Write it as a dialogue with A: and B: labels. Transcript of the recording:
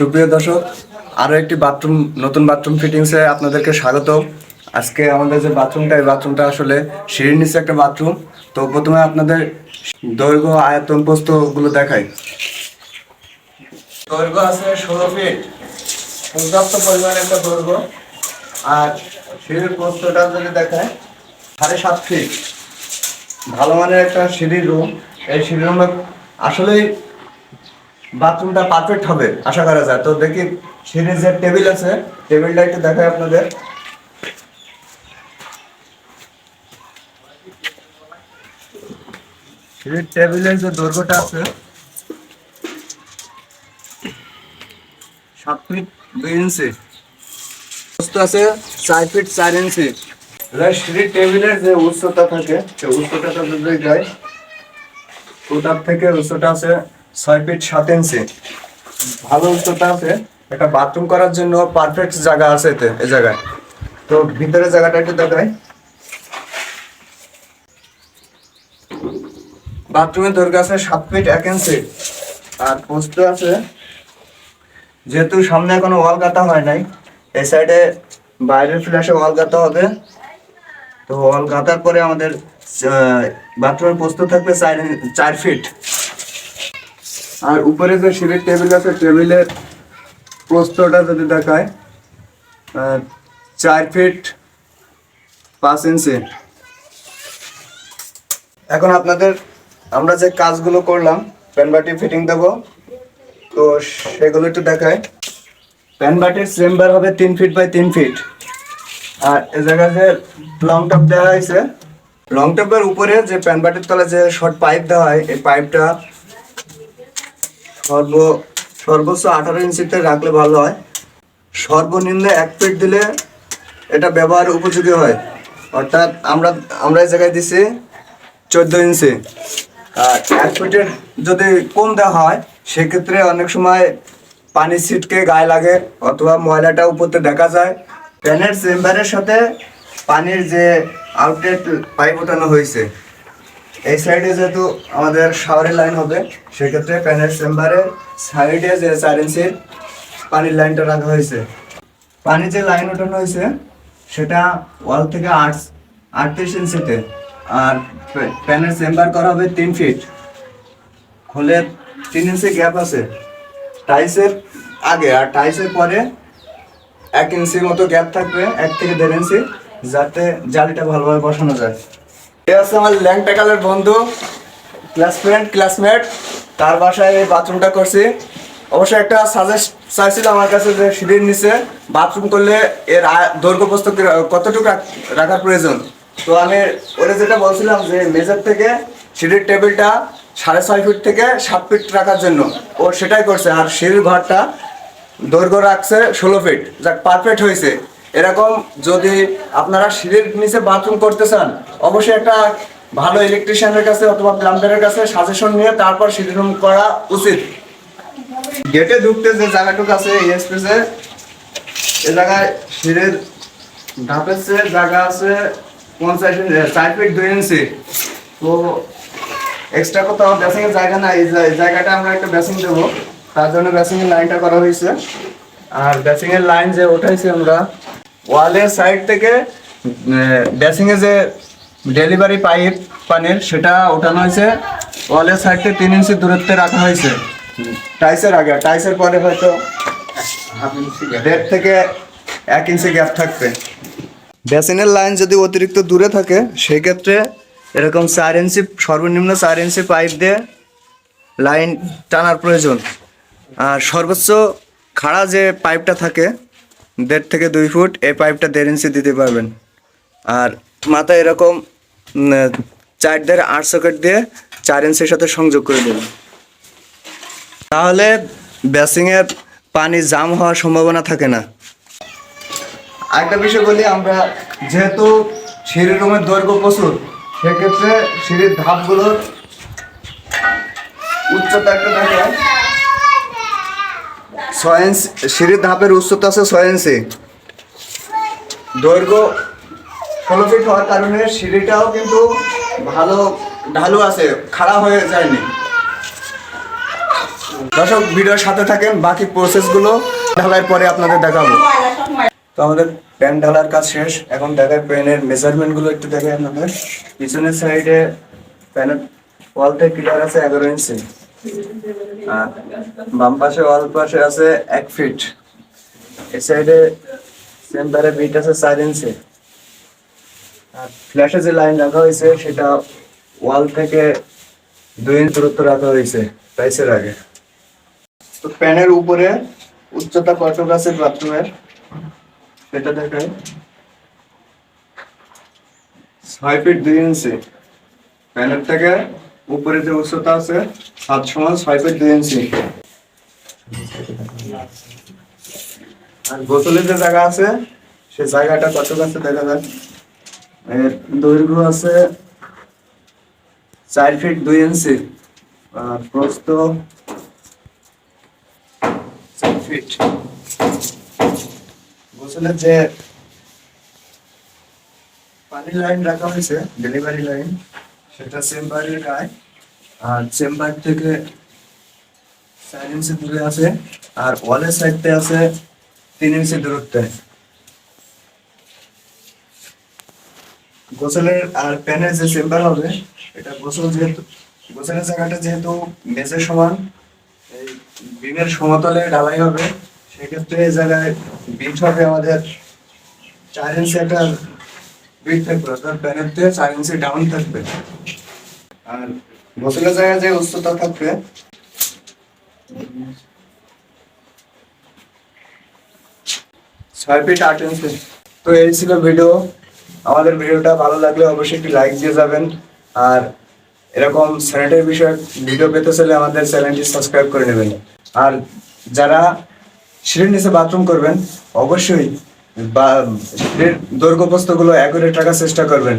A: সুপ্রিয় দর্শক আরও একটি বাথরুম নতুন বাথরুম ফিটিংসে আপনাদেরকে স্বাগত আজকে আমাদের যে বাথরুমটা এই বাথরুমটা আসলে সিঁড়ির নিচে একটা বাথরুম তো প্রথমে আপনাদের দৈর্ঘ্য, আয়তন প্রস্তগুলো দেখাই। দৈর্ঘ্য আছে ষোলো ফিট পর্যাপ্ত পরিমাণে একটা দৈর্ঘ্য। আর সিঁড়ির প্রস্তটা যদি দেখায় সাড়ে সাত ফিট ভালো মানের একটা সিঁড়ির রুম এই সিঁড়ির রুমে আসলেই বাথরুমটা পারফেক্ট হবে, আশা করা যায়। তো দেখি, সিঁড়ির টেবিল আছে, টেবিলটা একটু দেখাই আপনাদের। টেবিলের যে দৈর্ঘ্যটা আছে, সাত ফিট দুই ইঞ্চি। আছে চার ফিট চার ইঞ্চি। এবার টেবিলের যে উচ্চতা থাকে, সেই উচ্চতাটা যদি যায় ওটার থেকে উচ্চতা আছে ছয় ফিট সাত ইঞ্চি ভালো উচ্চতা আছে একটা বাথরুম করার জন্য পারফেক্ট জায়গা আছে এতে এই জায়গায়। তো ভিতরে জায়গাটা একটু দেখাই। বাথরুমের দৈর্ঘ্য আছে সাত ফিট এক ইঞ্চি আর পোস্ট আছে, যেহেতু সামনে এখনও ওয়াল গাঁথা হয় নাই, এই সাইডে বাইরের ফ্ল্যাশে ওয়াল গাঁথা হবে। তো ওয়াল গাঁথার পরে আমাদের বাথরুমের পোস্ত থাকবে চার চার ফিট আর উপরে যে সিঁড়ির টেবিল আছে, টেবিলের প্রস্তটা যদি দেখায় চার ফিট পাঁচ ইঞ্চি। এখন আপনাদের আমরা যে কাজগুলো করলাম প্যানবাটি ফিটিং দেবো। তো সেগুলো একটু দেখায় প্যানবাটির চেম্বার হবে তিন ফিট বাই তিন ফিট। আর এ জায়গায় যে লং টপ দেওয়া হয়েছে, লং টপের উপরে যে প্যানবাটির তলে যে শর্ট পাইপ দেওয়া হয়, এই পাইপটা সর্ব, সর্বোচ্চ আঠারো ইঞ্চিতে রাখলে ভালো হয়। সর্বনিম্ন এক ফিট দিলে এটা ব্যবহার উপযোগী হয়। অর্থাৎ আমরা আমরা এই জায়গায় দিছি চোদ্দ ইঞ্চি আর এক ফিটের যদি কম দেওয়া হয়, সেক্ষেত্রে অনেক সময় পানি ছিটকে গায়ে লাগে অথবা ময়লাটা উপরতে দেখা যায়। ফ্যানের চেম্বারের সাথে পানির যে আউটলেট পাইপ ওঠানো হয়েছে। এই সাইডে যেহেতু আমাদের শাওয়ারের লাইন হবে, সেক্ষেত্রে প্যানের চেম্বারের সাইডে যে চার ইঞ্চির পানির লাইনটা রাখা হয়েছে। পানি যে লাইন ওঠানো হয়েছে, সেটা ওয়াল থেকে আট, আটত্রিশ ইঞ্চিতে আর প্যা- প্যানের চেম্বার করা হবে তিন ফিট হলে তিন ইঞ্চি গ্যাপ আছে। টাইসের আগে, আর টাইসের পরে এক ইঞ্চির মতো গ্যাপ থাকবে, এক থেকে দেড় ইঞ্চি যাতে জালিটা ভালোভাবে বসানো যায়। এ আছে আমার ল্যাংটা বন্ধু ক্লাস ফ্রেন্ড ক্লাসমেট তার বাসায় এই বাথরুমটা করছি। অবশ্যই একটা সাজেস্ট চাইছিল আমার কাছে যে সিঁড়ির নিচে বাথরুম করলে এর দৈর্ঘ্য প্রস্থ কতটুকু রাখ- রাখার প্রয়োজন। তো আমি ওরে যেটা বলছিলাম যে মেজার থেকে সিঁড়ির টেবিলটা সাড়ে ছয় ফিট থেকে সাত ফিট রাখার জন্য। ও সেটাই করছে, আর সিঁড়ির ঘরটা দৈর্ঘ্য রাখছে ষোলো ফিট যাক পারফেক্ট হয়েছে। এরকম যদি আপনারা সিঁড়ির নিচে বাথরুম করতে চান, অবশ্যই একটা ভালো ইলেকট্রিশিয়ানের কাছে অথবা প্লাম্বারের কাছে সাজেশন নিয়ে তারপর সিঁড়ি রুম করা উচিত। গেটে ঢুকতে যে জায়গাটুকু আছে, এই স্পেসে এ জায়গায় সিঁড়ির ধাপের জায়গা আছে পঞ্চাশ চার ফিট দুই ইঞ্চি। তো এক্সট্রা কোথাও ব্যাসিংয়ের জায়গা নাই, এই জায়গাটা আমরা একটা ব্যাসিং দেবো। তার জন্য ব্যাসিংয়ের লাইনটা করা হয়েছে। আর ব্যাসিংয়ের লাইন যে উঠাইছি আমরা ওয়ালের সাইড থেকে এ যে ডেলিভারি পাইপ পানির সেটা ওঠানো হয়েছে। ওয়ালের সাইড থেকে তিন ইঞ্চি দূরত্বে রাখা হয়েছে। টাইসের আগে টাইসের পরে হয়তো দেড় থেকে এক ইঞ্চি গ্যাপ থাকবে। বেসিনের লাইন যদি অতিরিক্ত দূরে থাকে সেই ক্ষেত্রে এরকম চার ইঞ্চি সর্বনিম্ন চার ইঞ্চি পাইপ দিয়ে লাইন টানার প্রয়োজন। আর সর্বোচ্চ খাড়া যে পাইপটা থাকে দেড় থেকে দুই ফুট, এই পাইপটা দেড় ইঞ্চি দিতে পারবেন। আর মাথায় এরকম চার দেড় আট সকেট দিয়ে চার ইঞ্চির সাথে সংযোগ করে দেবেন। তাহলে বেসিংয়ের পানি জাম হওয়ার সম্ভাবনা থাকে না। আরেকটা বিষয় বলি, আমরা যেহেতু সিঁড়ি রুমের দৈর্ঘ্য প্রচুর, সেক্ষেত্রে সিঁড়ির ধাপগুলোর উচ্চতা একটা দেখে ছয় সিঁড়ির ধাপের উচ্চতা আছে ছয় দৈর্ঘ্য ষোলো ফিট হওয়ার কারণে সিঁড়িটাও কিন্তু ভালো, ঢালু আছে, খাড়া হয়ে যায়নি। দর্শক ভিডিওর সাথে থাকেন, বাকি প্রসেসগুলো ঢালাইয়ের পরে আপনাদের দেখাবো। তো আমাদের প্যান ঢালার কাজ শেষ। এখন দেখায় প্যানের মেজারমেন্টগুলো, একটু দেখায় আপনাদের। পিছনের সাইডে প্যানের ওয়াল থেকে ক্লিয়ার আছে এগারো ইঞ্চি বাম পাশে, ওয়াল পাশে আছে এক ফিট এই সাইডে সেন্টারে বিট আছে চার ইঞ্চি আর ফ্ল্যাশে যে লাইন রাখা হয়েছে, সেটা ওয়াল থেকে দুই ইঞ্চ দূরত্ব রাখা হয়েছে টাইসের আগে। তো প্যানের উপরে উচ্চতা কতটুকু আছে বাথরুমের সেটা দেখায় ছয় ফিট দুই ইঞ্চি প্যানের থেকে উপরে যে উচ্চতা আছে, সাত সমান ছয় ফিট দুই ইঞ্চি। আর গোসলের যে জায়গা আছে সে জায়গাটা কতটুকু আছে দেখা যায়? এর দৈর্ঘ্য আছে চার ফিট দুই ইঞ্চি। আর প্রস্থ চার ফিট। গোসলের যে পানির লাইন রাখা হয়েছে ডেলিভারি লাইন সেটা চেম্বারের গায়ে আর চেম্বার থেকে চার ইঞ্চি দূরে আছে, আর ওয়ালের সাইডতে আছে তিন ইঞ্চি দূরত্বে। গোসলের আর প্যানের যে চেম্বার হবে, এটা গোসল যেহেতু, গোসলের জায়গাটা যেহেতু মেঝের সমান, এই বিমের সমতলে ঢালাই হবে, সেক্ষেত্রে এই জায়গায় বিট হবে আমাদের। চার ইঞ্চি একটা বিট থাকবে অর্থাৎ প্যানের চার ইঞ্চি ডাউন থাকবে আর জায়গায় যে উচ্চতা থাকবে ছয় ফিট আট ইঞ্চি তো এই ছিল ভিডিও আমাদের ভিডিওটা ভালো লাগলে অবশ্যই একটি লাইক দিয়ে যাবেন। আর এরকম স্যানিটারি বিষয়ক ভিডিও পেতে চাইলে আমাদের চ্যানেলটি সাবস্ক্রাইব করে নেবেন। আর যারা সিঁড়ির নিচে বাথরুম করবেন অবশ্যই বা দৈর্ঘ্য প্রস্থগুলো অ্যাকুরেট চেষ্টা করবেন।